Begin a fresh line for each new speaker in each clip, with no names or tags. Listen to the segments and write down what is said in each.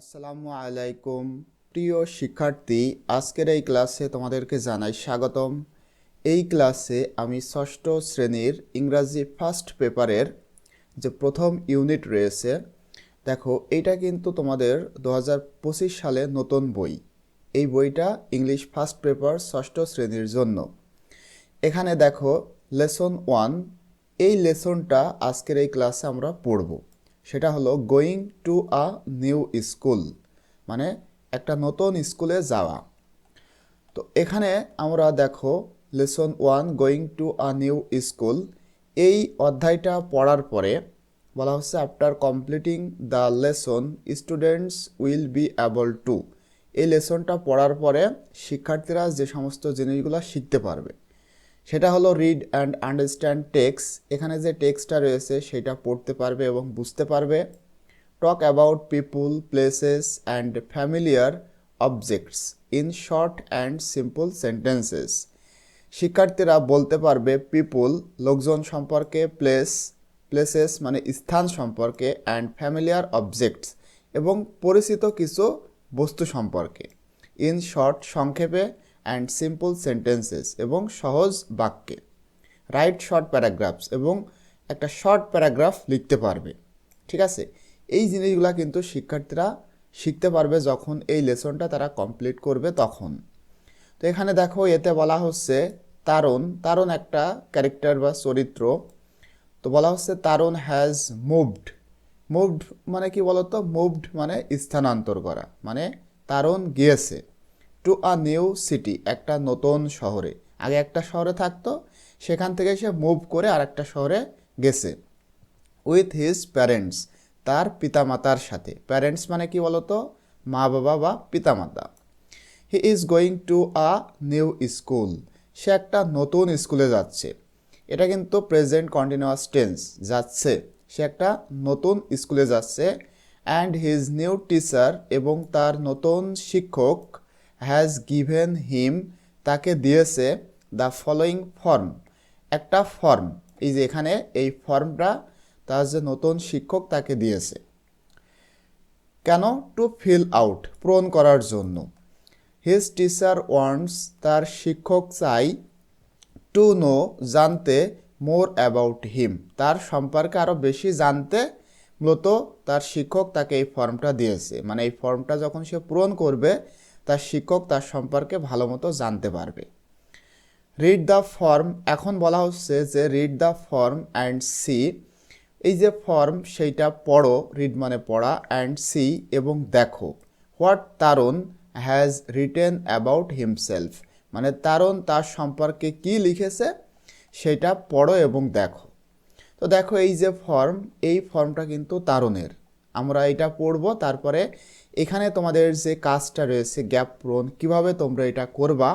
আসসালামু আলাইকুম। প্রিয় শিক্ষার্থী, আজকের এই ক্লাসে তোমাদেরকে জানাই স্বাগতম। এই ক্লাসে আমি ষষ্ঠ শ্রেণির ইংরাজি ফার্স্ট পেপারের যে প্রথম ইউনিট রয়েছে, দেখো এটা কিন্তু তোমাদের দু সালে নতুন বই। এই বইটা ইংলিশ ফার্স্ট পেপার ষষ্ঠ শ্রেণির জন্য। এখানে দেখো, লেসন ওয়ান, এই লেসনটা আজকের এই ক্লাসে আমরা পড়ব। সেটা হলো going to a new school মানে একটা নতুন স্কুলে যাওয়া। তো এখানে আমরা দেখো lesson one going to a new school এই অধ্যায়টা পড়ার পরে বলা হচ্ছে after completing the lesson students will be able to এই লেসনটা পড়ার পরে শিক্ষার্থীরা যে সমস্ত জিনিসগুলো শিখতে পারবে। সেটা হলো রিড অ্যান্ড আন্ডারস্ট্যান্ড টেক্স এখানে যে টেক্সটা রয়েছে, সেটা পড়তে পারবে এবং বুঝতে পারবে। Talk about people places and familiar objects in short and simple sentences শিক্ষার্থীরা বলতে পারবে পিপুল লোকজন সম্পর্কে প্লেস প্লেসেস মানে স্থান সম্পর্কে অ্যান্ড ফ্যামিলিয়ার অবজেক্টস এবং পরিচিত কিছু বস্তু সম্পর্কে। ইন শর্ট সংক্ষেপে অ্যান্ড সিম্পল সেন্টেন্সেস এবং সহজ বাক্যে। রাইট শর্ট প্যারাগ্রাফস এবং একটা শর্ট প্যারাগ্রাফ লিখতে পারবে। ঠিক আছে? এই জিনিসগুলো কিন্তু শিক্ষার্থীরা শিখতে পারবে যখন এই লেসনটা তারা কমপ্লিট করবে তখন। তো এখানে দেখো, এতে বলা হচ্ছে তারণ। তারণ একটা ক্যারেক্টার বা চরিত্র। তো বলা হচ্ছে তারণ হ্যাজ মুভড মুভড মানে কি বলতো? মুভড মানে স্থানান্তর করা। মানে তারণ গিয়েছে। টু আ নিউ সিটি, একটা নতুন শহরে। আগে একটা শহরে থাকতো, সেখান থেকে সে মুভ করে আর একটা শহরে গেছে। উইথ হিজ প্যারেন্টস, তার পিতামাতার সাথে। প্যারেন্টস মানে কি বলতো? মা, বাবা বা পিতামাতা। He is going to a new school. সে একটা নতুন স্কুলে যাচ্ছে। এটা কিন্তু প্রেজেন্ট কন্টিনিউয়াস টেন্স, যাচ্ছে। সে একটা নতুন স্কুলে যাচ্ছে, অ্যান্ড হিজ নিউ টিচার এবং তার নতুন শিক্ষক হ্যাজ গিভেন হিম তাকে দিয়েছে দ্য ফলোয়িং ফর্ম একটা ফর্ম এই যে এখানে এই ফর্মটা তার যে নতুন শিক্ষক তাকে দিয়েছে। কেন? টু ফিল আউট পূরণ করার জন্য। হিজ টিচার ওয়ান্টস তার শিক্ষক চাই টু নো জানতে মোর অ্যাবাউট হিম তার সম্পর্কে আরও বেশি জানতে মূলত তার শিক্ষক তাকে এই ফর্মটা দিয়েছে। মানে এই ফর্মটা যখন সে পূরণ করবে তার শিক্ষক তার সম্পর্কে ভালো মতো জানতে পারবে। রিড দ্য ফর্ম এখন বলা হচ্ছে যে read the form and see এই যে ফর্ম সেইটা পড়ো রিড মানে পড়া অ্যান্ড সি এবং দেখো। What Tarun has written about himself মানে তারুণ তার সম্পর্কে কি লিখেছে, সেটা পড়ো এবং দেখো। তো দেখো এই যে ফর্ম এই ফর্মটা কিন্তু তারুণের আমরা এটা পড়ব, তারপরে এখানে তোমাদের যে কাজটা রয়েছে, গ্যাপ পূরণ, কীভাবে তোমরা এটা করবা,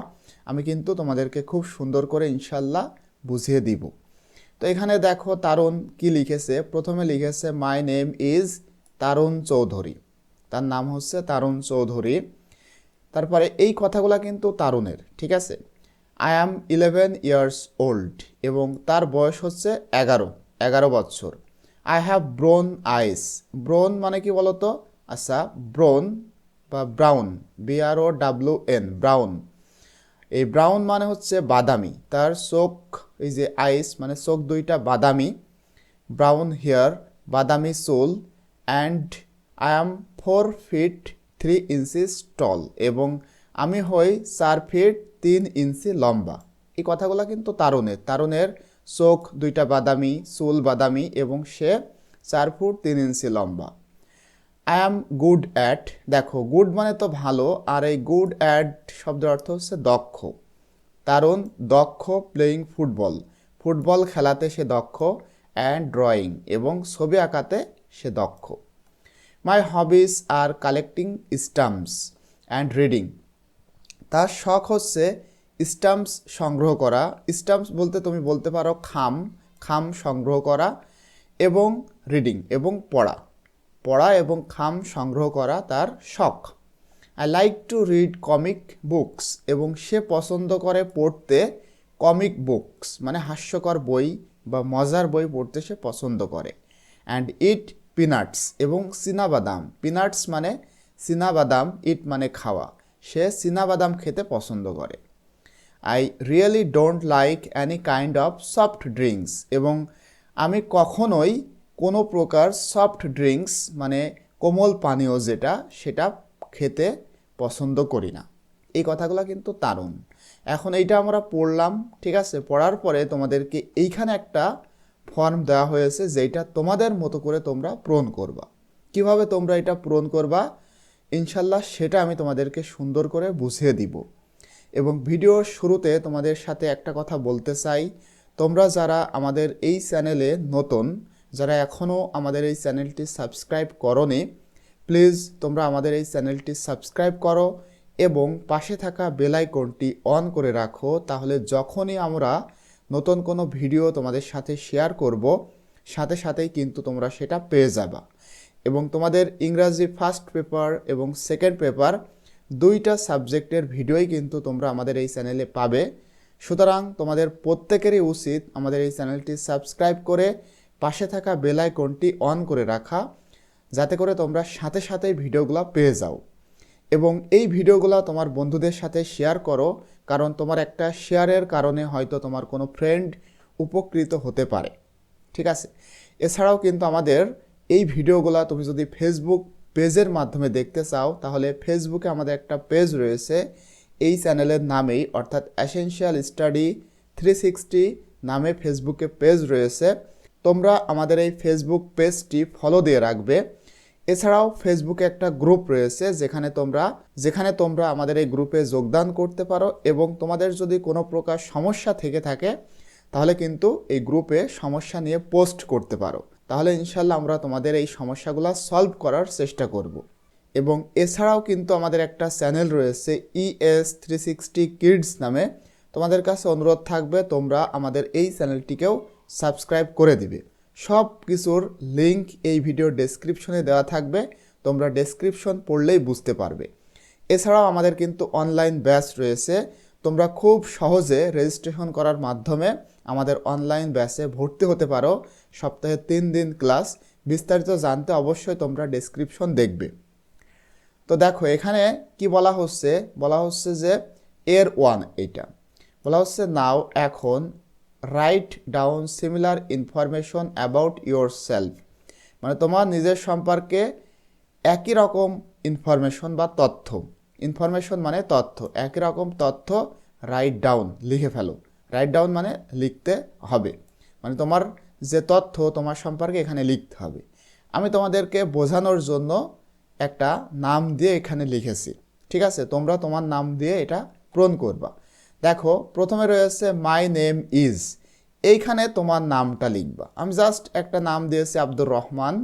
আমি কিন্তু তোমাদেরকে খুব সুন্দর করে ইনশাল্লাহ বুঝিয়ে দিব। তো এখানে দেখো তারুণ কি লিখেছে? প্রথমে লিখেছে my name is Tarun Chowdhury. তার নাম হচ্ছে তারুণ চৌধুরী। তারপরে এই কথাগুলো কিন্তু তারুণের, ঠিক আছে? I am eleven years old এবং তার বয়স হচ্ছে এগারো এগারো বছর। আই হ্যাভ ব্রোন আইস ব্রোন মানে কি বলতো? আচ্ছা ব্রোন বা brown B R O W N brown. এই ব্রাউন মানে হচ্ছে বাদামি। তার চোখ, এই যে আইস মানে চোখ দুইটা বাদামি, ব্রাউন হেয়ার, বাদামি চুল and I am four feet three inches tall এবং আমি হই চার ফিট তিন ইঞ্চি লম্বা। এই কথাগুলো কিন্তু তারুণের। তারুণের চোখ দুইটা বাদামি, চুল বাদামি, এবং সে চার ফুট তিন ইঞ্চি লম্বা। আই অ্যাম গুড অ্যাট দেখো গুড মানে তো ভালো, আর এই গুড অ্যাট শব্দের অর্থ হচ্ছে দক্ষ। কারণ দক্ষ প্লেয়িং ফুটবল ফুটবল খেলাতে সে দক্ষ অ্যান্ড ড্রয়িং এবং ছবি আঁকাতে সে দক্ষ। My hobbies are collecting stamps and reading তার শখ হচ্ছে স্টাম্পস সংগ্রহ করা। স্টাম্পস বলতে তুমি বলতে পারো খাম খাম সংগ্রহ করা এবং রিডিং এবং পড়া। পড়া এবং খাম সংগ্রহ করা তার শখ। I like to read comic books এবং সে পছন্দ করে পড়তে কমিক বুকস মানে হাস্যকর বই বা মজার বই পড়তে সে পছন্দ করে। অ্যান্ড ইট পিনাটস এবং চীনাবাদাম পিনাটস মানে বাদাম ইট মানে খাওয়া। সে বাদাম খেতে পছন্দ করে। I really don't like any kind of soft drinks এবং আমি কখনোই কোনো প্রকার সফট ড্রিঙ্কস মানে কোমল পানীয় যেটা, সেটা খেতে পছন্দ করি না। এই কথাগুলো কিন্তু দারুণ। এখন এইটা আমরা পড়লাম, ঠিক আছে? পড়ার পরে তোমাদেরকে এইখানে একটা ফর্ম দেওয়া হয়েছে যেটা তোমাদের মতো করে তোমরা পূরণ করবা। কীভাবে তোমরা এটা পূরণ করবা? ইনশাল্লাহ সেটা আমি তোমাদেরকে সুন্দর করে বুঝিয়ে দিব। এবং ভিডিওর শুরুতে তোমাদের সাথে একটা কথা বলতে চাই। তোমরা যারা আমাদের এই চ্যানেলে নতুন যারা এখনও আমাদের এই চ্যানেলটি সাবস্ক্রাইব করনি, প্লিজ তোমরা আমাদের এই চ্যানেলটি সাবস্ক্রাইব করো এবং পাশে থাকা বেল আইকনটি অন করে রাখো, তাহলে যখনই আমরা নতুন কোনো ভিডিও তোমাদের সাথে শেয়ার করব, সাথে সাথেই কিন্তু তোমরা সেটা পেয়ে যাবা। এবং তোমাদের ইংরাজি ফার্স্ট পেপার এবং সেকেন্ড পেপার দুইটা সাবজেক্টের ভিডিওই কিন্তু তোমরা আমাদের এই চ্যানেলে পাবে। সুতরাং তোমাদের প্রত্যেকেরই উচিত আমাদের এই চ্যানেলটি সাবস্ক্রাইব করে পাশে থাকা বেল আইকনটি অন করে রাখা যাতে করে তোমরা সাথে সাথেই ভিডিওগুলো পেয়ে যাও। এবং এই ভিডিওগুলো তোমার বন্ধুদের সাথে শেয়ার করো, কারণ তোমার একটা শেয়ারের কারণে হয়তো তোমার কোনো ফ্রেন্ড উপকৃত হতে পারে। ঠিক আছে? এছাড়াও কিন্তু আমাদের এই ভিডিওগুলো তুমি যদি ফেসবুক পেজের মাধ্যমে দেখতে চাও, তাহলে ফেসবুকে আমাদের একটা পেজ রয়েছে। এই চ্যানেলের নামেই, অর্থাৎ অ্যাসেনশিয়াল স্টাডি থ্রি সিক্সটি নামে ফেসবুকে পেজ রয়েছে। তোমরা আমাদের এই ফেসবুক পেজটি ফলো দিয়ে রাখবে। এছাড়াও ফেসবুকে একটা গ্রুপ রয়েছে যেখানে তোমরা যেখানে তোমরা আমাদের এই গ্রুপে যোগদান করতে পারো এবং তোমাদের যদি কোনো প্রকার সমস্যা থেকে থাকে, তাহলে কিন্তু এই গ্রুপে সমস্যা নিয়ে পোস্ট করতে পারো। তাহলে ইনশাল্লাহ আমরা তোমাদের এই সমস্যাগুলো সলভ করার চেষ্টা করব। এবং এছাড়াও কিন্তু আমাদের একটা চ্যানেল রয়েছে ইএস থ্রি সিক্সটি কিডস নামে। তোমাদের কাছে অনুরোধ থাকবে তোমরা আমাদের এই চ্যানেলটিকেও সাবস্ক্রাইব করে দিবে। সব কিছুর লিঙ্ক এই ভিডিও ডেসক্রিপশনে দেওয়া থাকবে, তোমরা ডেসক্রিপশন পড়লেই বুঝতে পারবে। এছাড়াও আমাদের কিন্তু অনলাইন ব্যাচ রয়েছে, তোমরা খুব সহজে রেজিস্ট্রেশন করার মাধ্যমে আমাদের অনলাইন ব্যাচে ভর্তি হতে পারো। সপ্তাহে তিন দিন ক্লাস, বিস্তারিত জানতে অবশ্যই তোমরা ডেসক্রিপশন দেখবে। তো দেখো, এখানে কি বলা হচ্ছে? বলা হচ্ছে যে এর ওয়ান এইটা বলা হচ্ছে নাও এখন write down similar information about your self মানে তোমার নিজের সম্পর্কে একই রকম ইনফরমেশন বা তথ্য। ইনফরমেশন মানে তথ্য। একই রকম তথ্য রাইট ডাউন লিখে ফেলো। রাইট ডাউন মানে লিখতে হবে। মানে তোমার যে তথ্য, তোমার সম্পর্কে এখানে লিখতে হবে। আমি তোমাদেরকে বোঝানোর জন্য একটা নাম দিয়ে এখানে লিখেছি। ঠিক আছে? তোমরা তোমার নাম দিয়ে এটা পূরণ করবা। দেখো, প্রথমে রয়েছে মাই নেম ইজ এইখানে তোমার নামটা লিখবা। আমি জাস্ট একটা নাম দিয়েছি আব্দুর রহমান।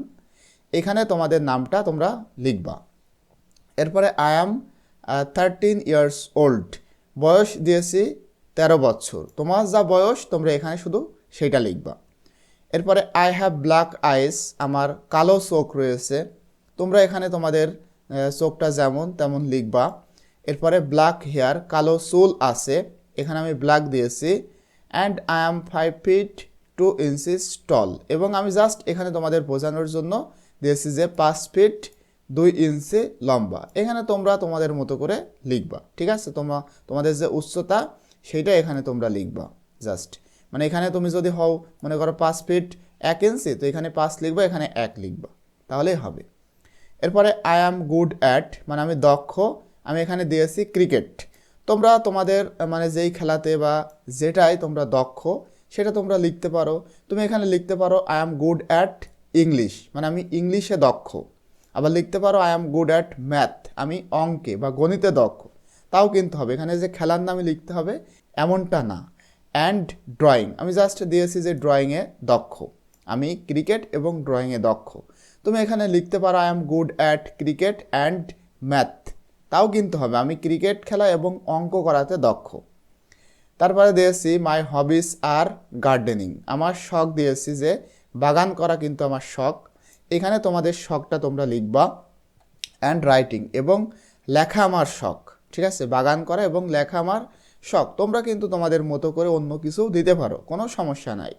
এখানে তোমাদের নামটা তোমরা লিখবা। এরপরে I am thirteen years old বয়স দিয়েছি তেরো বছর। তোমার যা বয়স, তোমরা এখানে শুধু সেইটা লিখবা। এরপরে আই হ্যাভ ব্ল্যাক আইস আমার কালো চোখ রয়েছে। তোমরা এখানে তোমাদের চোখটা যেমন তেমন লিখবা। এরপরে ব্ল্যাক হেয়ার কালো চুল আছে। এখানে আমি ব্ল্যাক দিয়েছি। And I am five feet two inches tall এবং আমি জাস্ট এখানে তোমাদের বোঝানোর জন্য দিয়েছি যে পাঁচ ফিট দুই ইঞ্চি লম্বা। এখানে তোমরা তোমাদের মতো করে লিখবা। ঠিক আছে? তোমরা তোমাদের যে উচ্চতা, সেইটা এখানে তোমরা লিখবা। জাস্ট মানে এখানে তুমি যদি হও, মনে করো পাঁচ ফিট এক ইঞ্চি তো এখানে পাঁচ লিখবা, এখানে এক লিখবা। তাহলেই হবে। এরপরে আই অ্যাম গুড অ্যাট মানে আমি দক্ষ। আমি এখানে দিয়েছি ক্রিকেট। তোমরা তোমাদের মানে যেই খেলাতে বা যেটাই তোমরা দক্ষ, সেটা তোমরা লিখতে পারো। তুমি এখানে লিখতে পারো I am good at English মানে আমি ইংলিশে দক্ষ। আবার লিখতে পারো I am good at math আমি অঙ্কে বা গণিতে দক্ষ। তাও কিন্তু হবে। এখানে যে খেলার নামে লিখতে হবে, এমনটা না। অ্যান্ড ড্রয়িং আমি জাস্ট দিয়েছি যে ড্রয়িংয়ে দক্ষ। আমি ক্রিকেট এবং ড্রয়িংয়ে দক্ষ। তুমি এখানে লিখতে পারো I am good at cricket and math তাও কিন্তু হবে। আমি ক্রিকেট খেলা এবং অঙ্ক করাতে দক্ষ। তারপরে দিয়েছি মাই হবিস আর গার্ডেনিং আমার শখ দিয়েছি যে, বাগান করা কিন্তু আমার শখ। এখানে তোমাদের শখটা তোমরা লিখবা অ্যান্ড রাইটিং এবং লেখা আমার শখ। ঠিক আছে? বাগান করা এবং লেখা আমার শখ। তোমরা কিন্তু তোমাদের মতো করে অন্য কিছু দিতে পারো। কোনো সমস্যা নাই।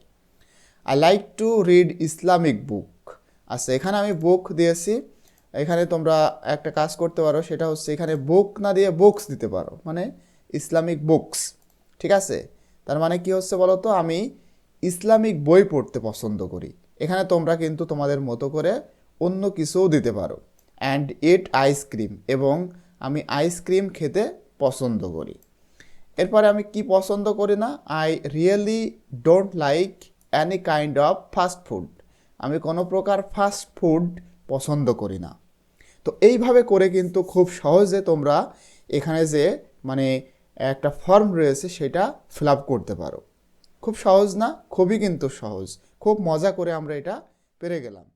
I like to read Islamic book আচ্ছা এখানে আমি বুক দিয়েছি। এখানে তোমরা একটা কাজ করতে পারো, সেটা হচ্ছে এখানে বুক না দিয়ে বুকস দিতে পারো মানে ইসলামিক বুকস ঠিক আছে? তার মানে কি হচ্ছে বলো তো আমি ইসলামিক বই পড়তে পছন্দ করি। এখানে তোমরা কিন্তু তোমাদের মতো করে অন্য কিছুও দিতে পারো। অ্যান্ড ইট আইসক্রিম এবং আমি আইসক্রিম খেতে পছন্দ করি। এরপরে আমি কি পছন্দ করি না? I really don't like any kind of fast food আমি কোনো প্রকার ফাস্ট ফুড পছন্দ করি না। তো এইভাবে করে কিন্তু খুব সহজে তোমরা এখানে যে মানে একটা ফর্ম রয়েছে সেটা ফিল আপ করতে পারো। খুব সহজ না? খুবই কিন্তু সহজ। খুব মজা করে আমরা এটা পেরে গেলাম।